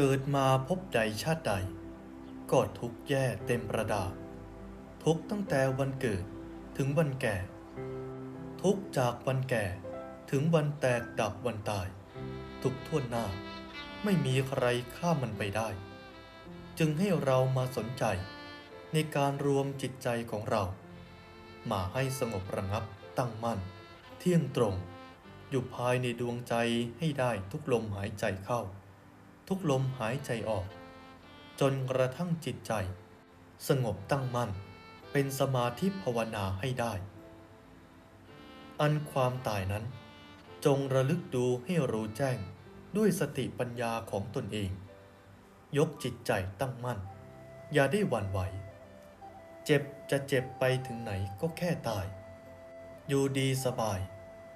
เกิดมาพบใดชาติใด ก็ทุกแย่เต็มประดา ทุกตั้งแต่วันเกิดถึงวันแก่ ทุกจากวันแก่ถึงวันแตกดับวันตาย ทุกทั่วหน้าไม่มีใครข้ามมันไปได้ จึงให้เรามาสนใจในการรวมจิตใจของเรา มาให้สงบระงับตั้งมั่น เที่ยงตรง อยู่ภายในดวงใจให้ได้ทุกลมหายใจเข้า ทุกลมหายใจออก จนกระทั่งจิตใจ สงบตั้งมั่น เป็นสมาธิภาวนาให้ได้ อันความตายนั้น จงระลึกดูให้รู้แจ้งด้วยสติปัญญาของตนเอง ยกจิตใจตั้งมั่น อย่าได้หวั่นไหว เจ็บจะเจ็บไปถึงไหนก็แค่ตาย อยู่ดีสบาย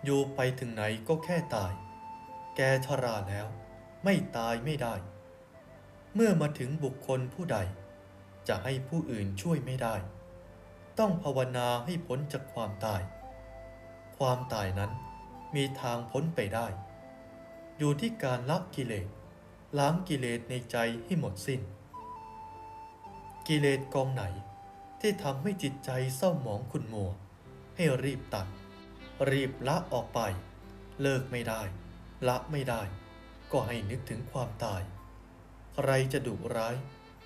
อยู่ไปถึงไหนก็แค่ตาย แกชราแล้ว ไม่ตายไม่ได้ เมื่อมาถึงบุคคลผู้ใด จะให้ผู้อื่นช่วยไม่ได้ ต้องภาวนาให้พ้นจากความตาย ความตายนั้นมีทางพ้นไปได้ อยู่ที่การละกิเลสล้างกิเลสในใจให้หมดสิ้น กิเลสกองไหนที่ทำให้จิตใจเศร้าหมองขุ่นมัว ให้รีบตัด รีบละออกไป เลิกไม่ได้ ละไม่ได้ ก็ให้นึกถึงความตาย ใครจะดุร้าย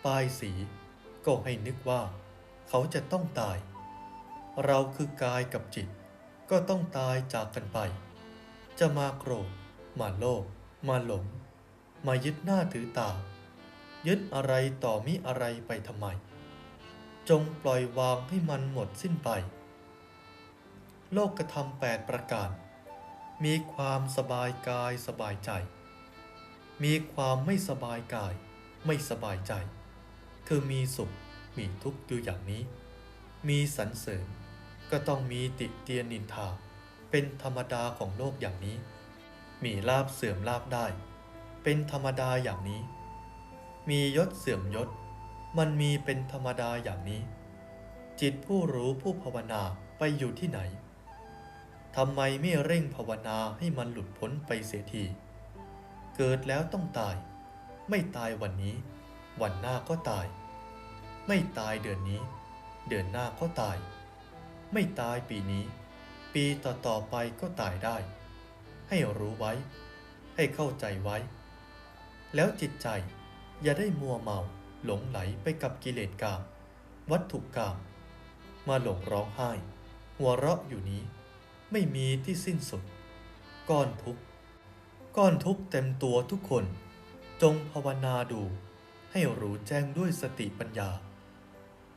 ป้ายสี ก็ให้นึกว่า เขาจะต้องตาย เราคือกายกับจิต ก็ต้องตายจากกันไป จะมาโกรธ มาโลภ มาหลง มายึดหน้าถือตา ยึดอะไรต่อมิอะไรไปทำไม จงปล่อยวางให้มันหมดสิ้นไป โลกกระทำแปดประการมีความสบายกายสบายใจ มีความไม่สบายกาย ไม่สบายใจ คือมีสุข มีทุกข์อยู่อย่างนี้ มีสรรเสริญ ก็ต้องมีติเตียนนินทา เป็นธรรมดาของโลกอย่างนี้ มีลาบเสื่อมลาบได้ เป็นธรรมดาอย่างนี้ มียศเสื่อมยศ มันมีเป็นธรรมดาอย่างนี้ จิตผู้รู้ผู้ภาวนาไปอยู่ที่ไหนทำไมไม่เร่งภาวนาให้มันหลุดพ้นไปเสียที เกิดแล้วต้องตาย ไม่ตายวันนี้ วันหน้าก็ตาย ไม่ตายเดือนนี้ เดือนหน้าก็ตาย ไม่ตายปีนี้ ปีต่อๆไปก็ตายได้ ให้รู้ไว้ ให้เข้าใจไว้ แล้วจิตใจอย่าได้มัวเมาหลงไหลไปกับกิเลสกาม วัตถุกาม มาหลงร้องไห้ หัวเราะอยู่นี้ ไม่มีที่สิ้นสุด ก้อนทุกข์ ก้อนทุกเต็มตัวทุกคน จงภาวนาดู ให้รู้แจ้งด้วยสติปัญญา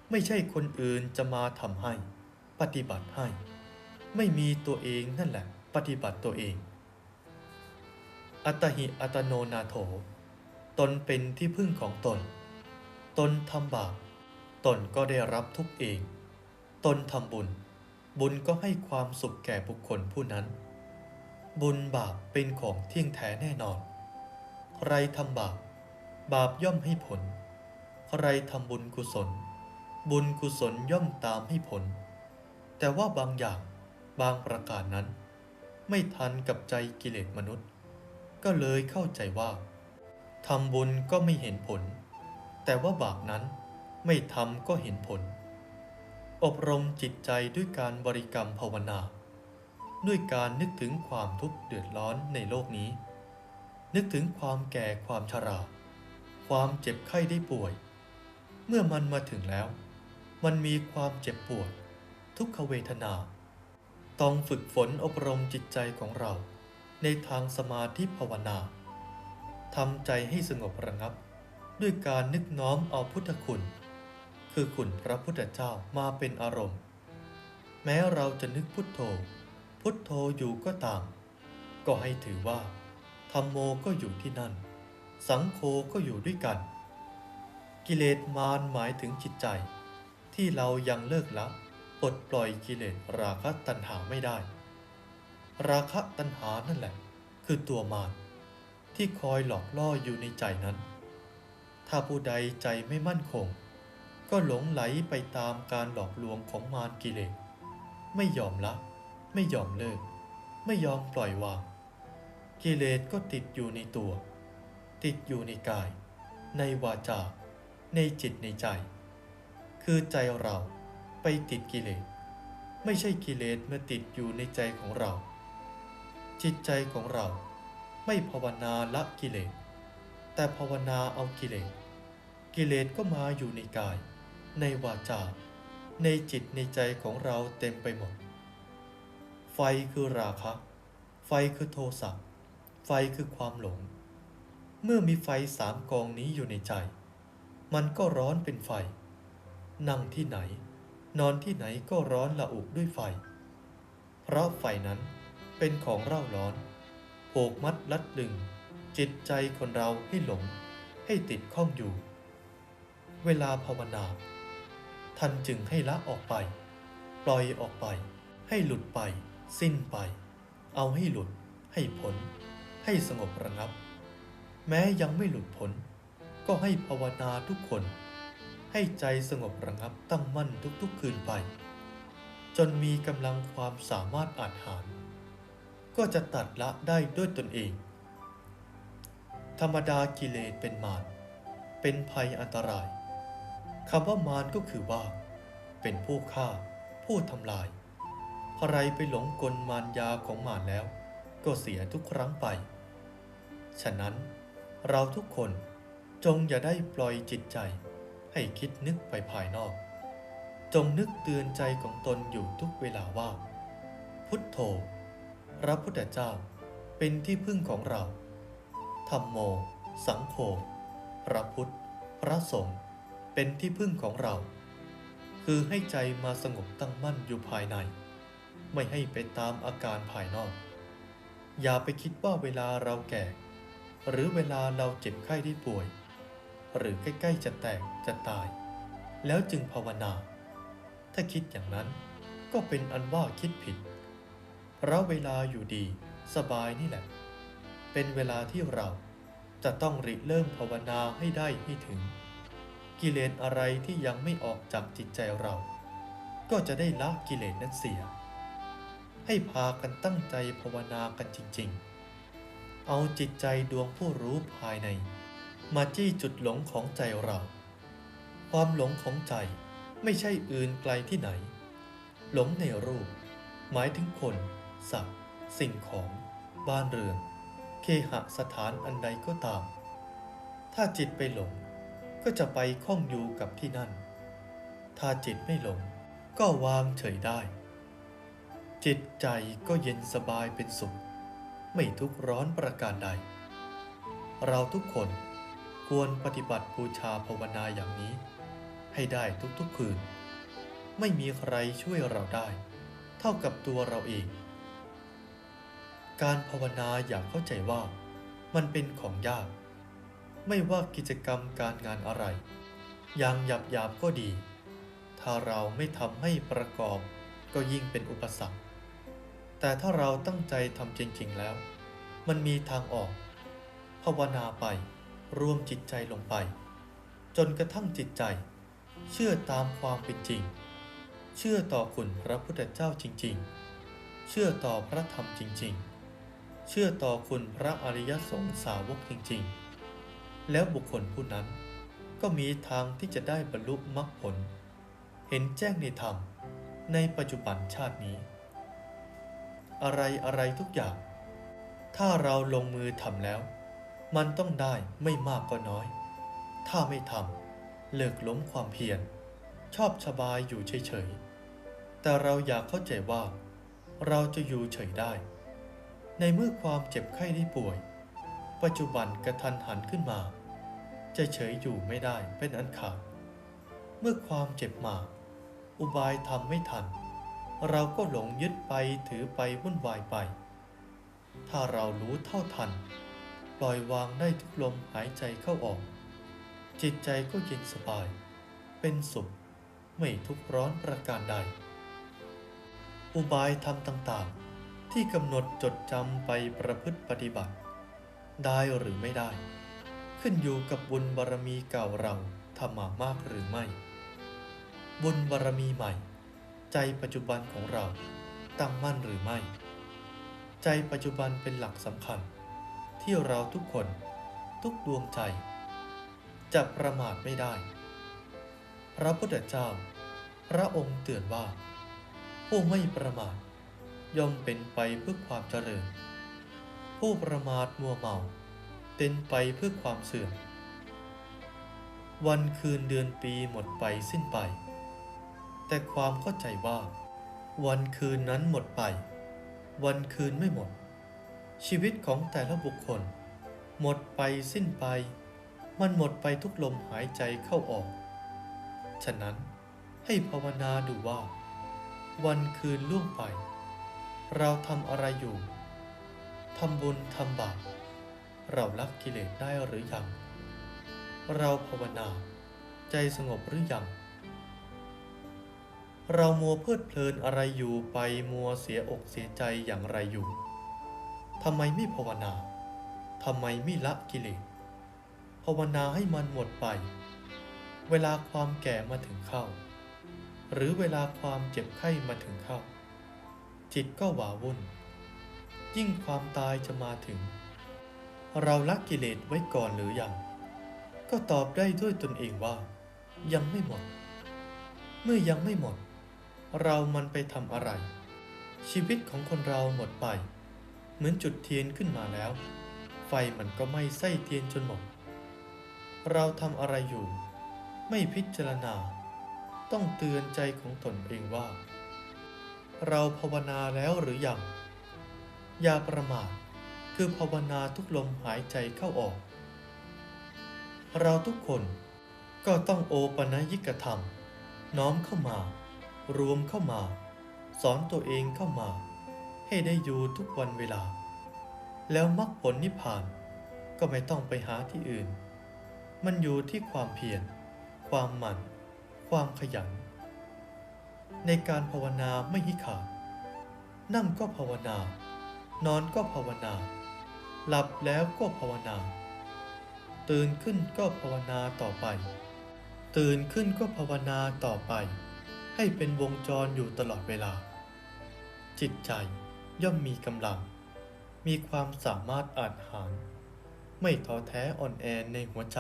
ไม่ใช่คนอื่นจะมาทำให้ ปฏิบัติให้ ไม่มีตัวเองนั่นแหละ ปฏิบัติตัวเอง อัตหิอัตโนนาโถ ตนเป็นที่พึ่งของตน ตนทำบาปตนก็ได้รับทุกเอง ตนทำบุญ บุญก็ให้ความสุขแก่บุคคลผู้นั้น บุญบาปเป็นของเที่ยงแท้แน่นอน ใครทำบาป บาปย่อมให้ผล ใครทำบุญกุศล บุญกุศลย่อมตามให้ผล แต่ว่าบางอย่างบางประการนั้น ไม่ทันกับใจกิเลสมนุษย์ ก็เลยเข้าใจว่าทำบุญก็ไม่เห็นผล แต่ว่าบาปนั้นไม่ทำก็เห็นผล อบรมจิตใจด้วยการบริกรรมภาวนา ด้วยการนึกถึงความทุกข์เดือดร้อนในโลกนี้ นึกถึงความแก่ความชรา ความเจ็บไข้ได้ป่วย เมื่อมันมาถึงแล้ว มันมีความเจ็บปวด ทุกขเวทนา ต้องฝึกฝนอบรมจิตใจของเรา ในทางสมาธิภาวนาทำใจให้สงบระงับ ด้วยการนึกน้อมเอาพุทธคุณ คือคุณพระพุทธเจ้ามาเป็นอารมณ์ แม้เราจะนึกพุทโธ พุทโธอยู่ก็ตาม ก็ให้ถือว่าธรรมโมก็อยู่ที่นั่น สังโฆก็อยู่ด้วยกัน กิเลสมารหมายถึงจิตใจ ที่เรายังเลิกละปลดปล่อยกิเลสราคะตัณหาไม่ได้ ราคะตัณหานั่นแหละ คือตัวมารที่คอยหลอกล่ออยู่ในใจนั้น ถ้าผู้ใดใจไม่มั่นคง ก็หลงไหลไปตามการหลอกลวงของมารกิเลสไม่ยอมละ ไม่ยอมเลิก ไม่ยอมปล่อยวาง กิเลสก็ติดอยู่ในตัว ติดอยู่ในกาย ในวาจา ในจิตในใจ คือใจเราไปติดกิเลส ไม่ใช่กิเลสมาติดอยู่ในใจของเรา จิตใจของเราไม่ภาวนาละกิเลส แต่ภาวนาเอากิเลส กิเลสก็มาอยู่ในกาย ในวาจา ในจิตในใจของเราเต็มไปหมด ไฟคือราคะ ไฟคือโทสะ ไฟคือความหลง เมื่อมีไฟสามกองนี้อยู่ในใจ มันก็ร้อนเป็นไฟ นั่งที่ไหน นอนที่ไหนก็ร้อนละอุด้วยไฟ เพราะไฟนั้นเป็นของเร่าร้อนโผกมัดลัดลึง จิตใจคนเราให้หลง ให้ติดข้องอยู่ เวลาภาวนา ท่านจึงให้ละออกไป ปล่อยออกไป ให้หลุดไป สิ้นไป เอาให้หลุด ให้พ้น ให้สงบระงับ แม้ยังไม่หลุดพ้น ก็ให้ภาวนาทุกคน ให้ใจสงบระงับตั้งมั่นทุกๆคืนไป จนมีกำลังความสามารถอาจหาร ก็จะตัดละได้ด้วยตนเอง ธรรมดากิเลสเป็นมารเป็นภัยอันตรายคำว่ามารก็คือว่า เป็นผู้ฆ่า ผู้ทำลาย ใครไปหลงกลมารยาของมารแล้ว ก็เสียทุกครั้งไป ฉะนั้นเราทุกคนจงอย่าได้ปล่อยจิตใจให้คิดนึกไปภายนอก จงนึกเตือนใจของตนอยู่ทุกเวลาว่า พุทโธ พระพุทธเจ้าเป็นที่พึ่งของเราธรรมโม สังโฆ พระพุทธ พระสงฆ์เป็นที่พึ่งของเรา คือให้ใจมาสงบตั้งมั่นอยู่ภายใน ไม่ให้ไปตามอาการภายนอก อย่าไปคิดว่าเวลาเราแก่ หรือเวลาเราเจ็บไข้ได้ป่วย หรือใกล้ๆจะแตกจะตาย แล้วจึงภาวนา ถ้าคิดอย่างนั้นก็เป็นอันว่าคิดผิดเราเวลาอยู่ดีสบายนี่แหละ เป็นเวลาที่เราจะต้องริเริ่มภาวนาให้ได้ให้ถึง กิเลสอะไรที่ยังไม่ออกจากจิตใจเรา ก็จะได้ละกิเลสนั้นเสีย ให้พากันตั้งใจภาวนากันจริง ๆ เอาจิตใจดวงผู้รู้ภายใน มาจี้จุดหลงของใจเรา ความหลงของใจไม่ใช่อื่นไกลที่ไหน หลงในรูป หมายถึงคน สัตว์ สิ่งของ บ้านเรือน เคหสถานอันใดก็ตาม ถ้าจิตไปหลงก็จะไปข้องอยู่กับที่นั่น ถ้าจิตไม่หลงก็วางเฉยได้ จิตใจก็เย็นสบายเป็นสุข ไม่ทุกร้อนประการใด เราทุกคนควรปฏิบัติบูชาภาวนาอย่างนี้ ให้ได้ทุกๆคืน ไม่มีใครช่วยเราได้ เท่ากับตัวเราเอง การภาวนาอย่าเข้าใจว่ามันเป็นของยาก ไม่ว่ากิจกรรมการงานอะไร อย่างหยาบหยาบๆก็ดี ถ้าเราไม่ทำให้ประกอบก็ยิ่งเป็นอุปสรรค แต่ถ้าเราตั้งใจทำจริง ๆ แล้ว มันมีทางออก ภาวนาไป รวมจิตใจลงไป จนกระทั่งจิตใจ เชื่อตามความเป็นจริง เชื่อต่อคุณพระพุทธเจ้าจริง ๆ เชื่อต่อพระธรรมจริง ๆ เชื่อต่อคุณพระอริยสงฆ์สาวกจริง ๆ แล้วบุคคลผู้นั้นก็มีทางที่จะได้บรรลุมรรคผล เห็นแจ้งในธรรมในปัจจุบันชาตินี้ อะไรอะไรทุกอย่าง ถ้าเราลงมือทำแล้ว มันต้องได้ไม่มากก็น้อย ถ้าไม่ทำเลิกล้มความเพียร ชอบสบายอยู่เฉยๆ แต่เราอยากเข้าใจว่า เราจะอยู่เฉยได้ ในเมื่อความเจ็บไข้ได้ป่วย ปัจจุบันกระทันหันขึ้นมา จะเฉยอยู่ไม่ได้เป็นอันขาดเมื่อความเจ็บมา อุบายทำไม่ทัน เราก็หลงยึดไปถือไปวุ่นวายไป ถ้าเรารู้เท่าทัน ปล่อยวางได้ทุกลมหายใจเข้าออก จิตใจก็เย็นสบาย เป็นสุข ไม่ทุกร้อนประการใด อุบายธรรมต่างๆ ที่กำหนดจดจำไปประพฤติปฏิบัติ ได้หรือไม่ได้ ขึ้นอยู่กับบุญบารมีเก่าเราทำมามากหรือไม่ บุญบารมีใหม่ ใจปัจจุบันของเราตั้งมั่นหรือไม่ ใจปัจจุบันเป็นหลักสำคัญ ที่เราทุกคนทุกดวงใจ จะประมาทไม่ได้ พระพุทธเจ้า พระองค์เตือนว่า ผู้ไม่ประมาทย่อมเป็นไปเพื่อความเจริญ ผู้ประมาทมัวเมาเป็นไปเพื่อความเสื่อมวันคืนเดือนปีหมดไปสิ้นไป แต่ความเข้าใจว่า วันคืนนั้นหมดไป วันคืนไม่หมด ชีวิตของแต่ละบุคคล หมดไปสิ้นไป มันหมดไปทุกลมหายใจเข้าออก ฉะนั้นให้ภาวนาดูว่า วันคืนล่วงไป เราทำอะไรอยู่ทำบุญทำบาปเราลักกิเลสได้หรือยัง เราภาวนา ใจสงบหรือยัง เรามัวเพลิดเพลินอะไรอยู่ไปมัวเสียอกเสียใจอย่างไรอยู่ทำไมไม่ภาวนาทำไมไม่ละกิเลสภาวนาให้มันหมดไป เวลาความแก่มาถึงเข้า หรือเวลาความเจ็บไข้มาถึงเข้า จิตก็หวาวุ่น ยิ่งความตายจะมาถึง เราละกิเลสไว้ก่อนหรือยังก็ตอบได้ด้วยตนเองว่า ยังไม่หมด เมื่อยังไม่หมด เรามันไปทำอะไร ชีวิตของคนเราหมดไป เหมือนจุดเทียนขึ้นมาแล้ว ไฟมันก็ไม้ไส้เทียนจนหมด เราทำอะไรอยู่ ไม่พิจารณา ต้องเตือนใจของตนเองว่า เราภาวนาแล้วหรือยังอย่าประมาทคือภาวนาทุกลมหายใจเข้าออก เราทุกคนก็ต้องโอปนยิกธรรม น้อมเข้ามา รวมเข้ามา สอนตัวเองเข้ามา ให้ได้อยู่ทุกวันเวลา แล้วมรรคผลนิพพานก็ไม่ต้องไปหาที่อื่น มันอยู่ที่ความเพียร ความหมั่น ความขยัน ในการภาวนาไม่ให้ขาด นั่งก็ภาวนา นอนก็ภาวนา หลับแล้วก็ภาวนา ตื่นขึ้นก็ภาวนาต่อไป ตื่นขึ้นก็ภาวนาต่อไป ให้เป็นวงจรอยู่ตลอดเวลา จิตใจย่อมมีกำลัง มีความสามารถอาจหาร ไม่ท้อแท้อ่อนแอในหัวใจ